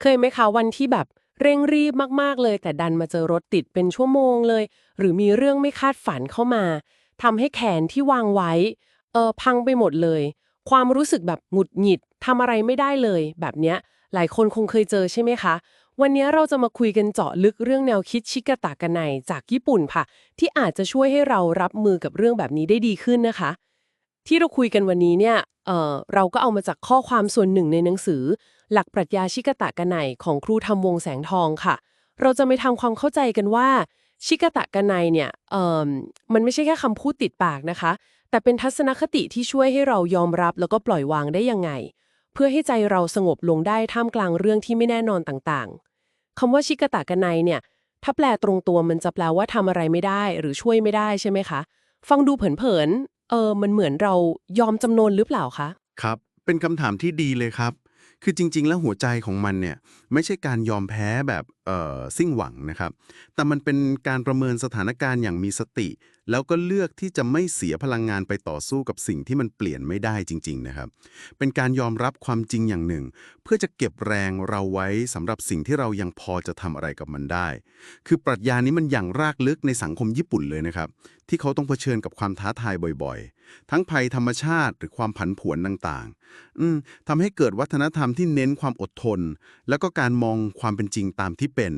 เคยไหมคะวันที่แบบเร่งรีบมากๆเลย แต่ดันมาเจอรถติดเป็นชั่วโมงเลย หรือมีเรื่องไม่คาดฝันเข้ามาทำให้แขนที่วางไว้เออพังไปหมดเลย ความรู้สึกแบบหงุดหงิดทำอะไรไม่ได้เลย แบบเนี้ยหลายคนคงเคยเจอใช่ไหมคะ วันนี้เราจะมาคุยกันเจาะลึกเรื่องแนวคิดชิกาตะกันไนจากญี่ปุ่นค่ะ ที่อาจจะช่วยให้เรารับมือกับเรื่องแบบนี้ได้ดีขึ้นนะคะ ที่เราคุยกันวันนี้เนี่ยเออเราก็เอามาจากข้อความส่วนหนึ่งในหนังสือ หลักปรัชญาชิกตะกันไนของครูทำวงแสงทองค่ะ เราจะไปทำความเข้าใจกันว่า ชิกตะกันไนเนี่ยเอ่อมันไม่ใช่แค่คำพูดติดปากนะคะ แต่เป็นทัศนคติที่ช่วยให้เรายอมรับแล้วก็ปล่อยวางได้ยังไง เพื่อให้ใจเราสงบลงได้ท่ามกลางเรื่องที่ไม่แน่นอนต่างๆคำว่าชิกตะกันไนเนี่ยถ้าแปลตรงตัวมันจะแปลว่าทำอะไรไม่ได้หรือช่วยไม่ได้ใช่ไหมคะ ฟังดูเผินๆเออมันเหมือนเรายอมจำนนหรือเปล่าคะ ครับ เป็นคำถามที่ดีเลยครับ คือจริง ๆ แล้วหัวใจของมันเนี่ยไม่ใช่การยอมแพ้แบบ เอ่อสิ้งหวังนะครับ แต่มันเป็นการประเมินสถานการณ์อย่างมีสติ แล้วก็เลือกที่จะไม่เสียพลังงานไปต่อสู้กับสิ่งที่มันเปลี่ยนไม่ได้จริง ๆ นะครับ เป็นการยอมรับความจริงอย่างหนึ่ง เพื่อจะเก็บแรงเราไว้สำหรับสิ่งที่เรายังพอจะทำอะไรกับมันได้ คือปรัชญานี้มันอย่างรากลึกในสังคมญี่ปุ่นเลยนะครับ ที่เขาต้องเผชิญกับความท้าทายบ่อยๆ ทั้งภัยธรรมชาติหรือความผันผวนต่างๆ อืมทำให้เกิดวัฒนธรรมที่เน้นความอดทน แล้วก็การมองความเป็นจริงตามที่เป็น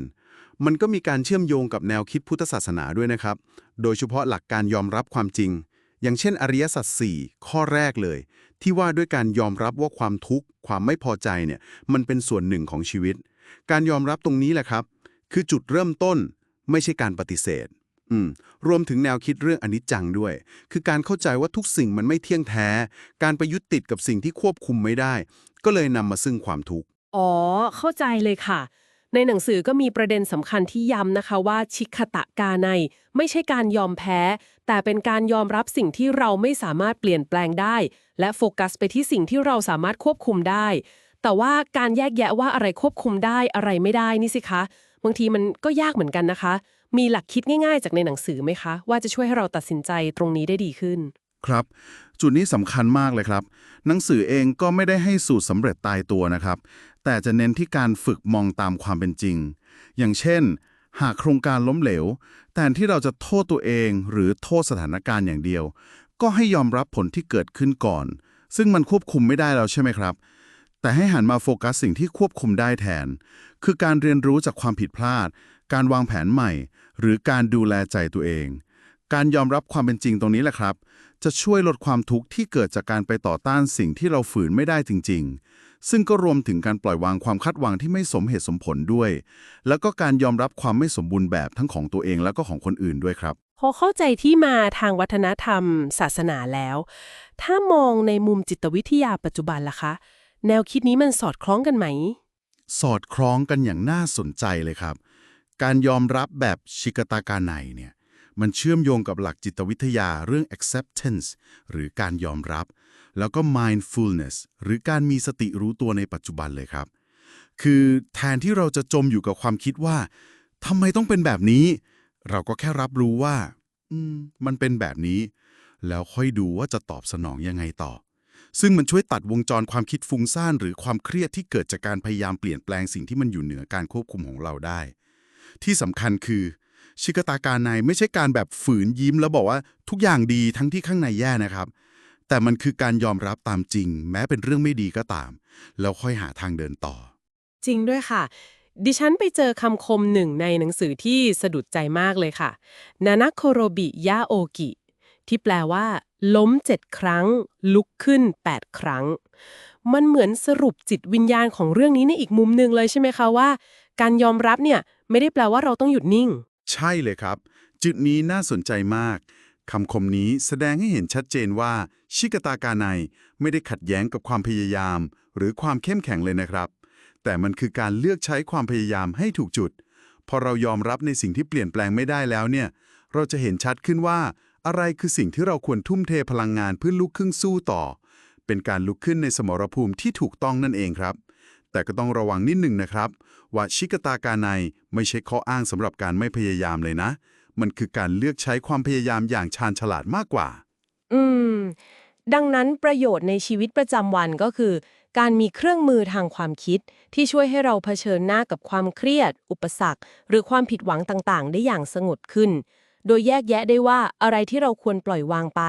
มันก็มีการเชื่อมโยงกับแนวคิดพุทธศาสนาด้วยนะครับ โดยเฉพาะหลักการยอมรับความจริง อย่างเช่น อริยสัจสี่ข้อแรกเลย ที่ว่าด้วยการยอมรับว่าความทุกข์ ความไม่พอใจเนี่ยมันเป็นส่วนหนึ่งของชีวิต การยอมรับตรงนี้แหละครับ คือจุดเริ่มต้นไม่ใช่การปฏิเสธรวมถึงแนวคิดเรื่องอนิจจังด้วย คือการเข้าใจว่าทุกสิ่งมันไม่เที่ยงแท้ การไปยึดติดกับสิ่งที่ควบคุมไม่ได้ ก็เลยนำมาซึ่งความทุกข์ อ๋อ เข้าใจเลยค่ะ ในหนังสือก็มีประเด็นสำคัญที่ย้ำนะคะว่าชิคตะกาใน ไม่ใช่การยอมแพ้ แต่เป็นการยอมรับสิ่งที่เราไม่สามารถเปลี่ยนแปลงได้ และโฟกัสไปที่สิ่งที่เราสามารถควบคุมได้ แต่ว่าการแยกแยะว่าอะไรควบคุมได้อะไรไม่ได้นี่สิคะบางทีมันก็ยากเหมือนกันนะคะ มีหลักคิดง่ายๆ จากในหนังสือไหมคะ ว่าจะช่วยให้เราตัดสินใจตรงนี้ได้ดีขึ้น ครับ จุดนี้สำคัญมากเลยครับ หนังสือเองก็ไม่ได้ให้สูตรสำเร็จตายตัวนะครับ แต่จะเน้นที่การฝึกมองตามความเป็นจริง อย่างเช่น หากโครงการล้มเหลวแทนที่เราจะโทษตัวเองหรือโทษสถานการณ์อย่างเดียว ก็ให้ยอมรับผลที่เกิดขึ้นก่อน ซึ่งมันควบคุมไม่ได้แล้วใช่ไหมครับ แต่ให้หันมาโฟกัสสิ่งที่ควบคุมได้แทน คือการเรียนรู้จากความผิดพลาด การวางแผนใหม่ หรือการดูแลใจตัวเอง การยอมรับความเป็นจริงตรงนี้แหละครับ จะช่วยลดความทุกข์ที่เกิดจากการไปต่อต้านสิ่งที่เราฝืนไม่ได้จริง ๆ ซึ่งก็รวมถึงการปล่อยวางความคาดหวังที่ไม่สมเหตุสมผลด้วย แล้วก็การยอมรับความไม่สมบูรณ์แบบทั้งของตัวเองแล้วก็ของคนอื่นด้วยครับ พอเข้าใจที่มาทางวัฒนธรรม ศาสนาแล้ว ถ้ามองในมุมจิตวิทยาปัจจุบันล่ะคะ แนวคิดนี้มันสอดคล้องกันไหม สอดคล้องกันอย่างน่าสนใจเลยครับ การยอมรับแบบชิกตากาไนเนี่ยมันเชื่อมโยงกับหลักจิตวิทยาเรื่อง acceptance หรือการยอมรับ แล้วก็ mindfulness หรือการมีสติรู้ตัวในปัจจุบันเลยครับ คือแทนที่เราจะจมอยู่กับความคิดว่าทำไมต้องเป็นแบบนี้ เราก็แค่รับรู้ว่าอืมมันเป็นแบบนี้ แล้วค่อยดูว่าจะตอบสนองยังไงต่อ ซึ่งมันช่วยตัดวงจรความคิดฟุ้งซ่านหรือความเครียดที่เกิดจากการพยายามเปลี่ยนแปลงสิ่งที่มันอยู่เหนือการควบคุมของเราได้ ที่สำคัญคือชิกตาการในไม่ใช่การแบบฝืนยิ้มแล้วบอกว่าทุกอย่างดีทั้งที่ข้างในแย่นะครับ แต่มันคือการยอมรับตามจริง แม้เป็นเรื่องไม่ดีก็ตาม แล้วค่อยหาทางเดินต่อ จริงด้วยค่ะ ดิฉันไปเจอคำคมหนึ่งในหนังสือที่สะดุดใจมากเลยค่ะนานาโคโรบิยาโอกิ ที่แปลว่า ล้มเจ็ดครั้ง ลุกขึ้น 8 ครั้ง มันเหมือนสรุปจิตวิญญาณของเรื่องนี้ในอีกมุมหนึ่งเลยใช่ไหมคะว่า การยอมรับเนี่ยไม่ได้แปลว่าเราต้องหยุดนิ่ง ใช่เลยครับ จุดนี้น่าสนใจมาก คำคมนี้แสดงให้เห็นชัดเจนว่า ชิกตากาไนไม่ได้ขัดแย้งกับความพยายาม หรือความเข้มแข็งเลยนะครับ แต่มันคือการเลือกใช้ความพยายามให้ถูกจุด พอเรายอมรับในสิ่งที่เปลี่ยนแปลงไม่ได้แล้วเนี่ย เราจะเห็นชัดขึ้นว่า อะไรคือสิ่งที่เราควรทุ่มเทพลังงานเพื่อลุกขึ้นสู้ต่อ เป็นการลุกขึ้นในสมรภูมิที่ถูกต้องนั่นเองครับ แต่ก็ต้องระวังนิดหนึ่งนะครับ ว่าชิกตากาไนไม่ใช่ข้ออ้างสำหรับการไม่พยายามเลยนะ มันคือการเลือกใช้ความพยายามอย่างชาญฉลาดมากกว่า อืม ดังนั้นประโยชน์ในชีวิตประจำวันก็คือ การมีเครื่องมือทางความคิด ที่ช่วยให้เราเผชิญหน้ากับความเครียด อุปสรรค หรือความผิดหวังต่างๆ ได้อย่างสงบขึ้น โดยแยกแยะได้ว่าอะไรที่เราควรปล่อยวางไป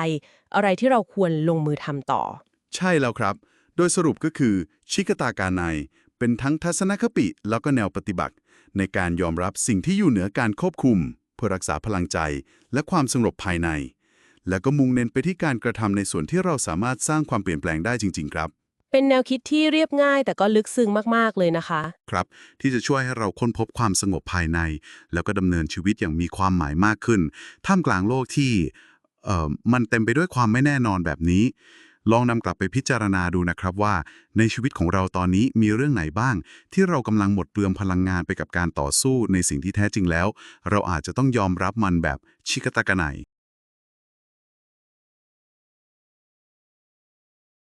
อะไรที่เราควรลงมือทำต่อ ใช่แล้วครับ โดยสรุปก็คือ ชิกตาการในเป็นทั้งทัศนคติแล้วก็แนวปฏิบัติ ในการยอมรับสิ่งที่อยู่เหนือการควบคุมเพื่อรักษาพลังใจ และความสงบภายใน แล้วก็มุ่งเน้นไปที่การกระทำในส่วนที่เราสามารถสร้างความเปลี่ยนแปลงได้จริง ๆ ครับ เป็นแนวคิดที่เรียบง่ายแต่ก็ลึกซึ้งมาก ๆ เลยนะคะ ครับ ที่จะช่วยให้เราค้นพบความสงบภายใน แล้วก็ดำเนินชีวิตอย่างมีความหมายมากขึ้น ท่ามกลางโลกที่เอ่อมันเต็มไปด้วยความไม่แน่นอนแบบนี้ ลองนำกลับไปพิจารณาดูนะครับว่า ในชีวิตของเราตอนนี้มีเรื่องไหนบ้าง ที่เรากำลังหมดเปลืองพลังงานไปกับการต่อสู้ในสิ่งที่แท้จริงแล้ว เราอาจจะต้องยอมรับมันแบบชิกตะกะไหน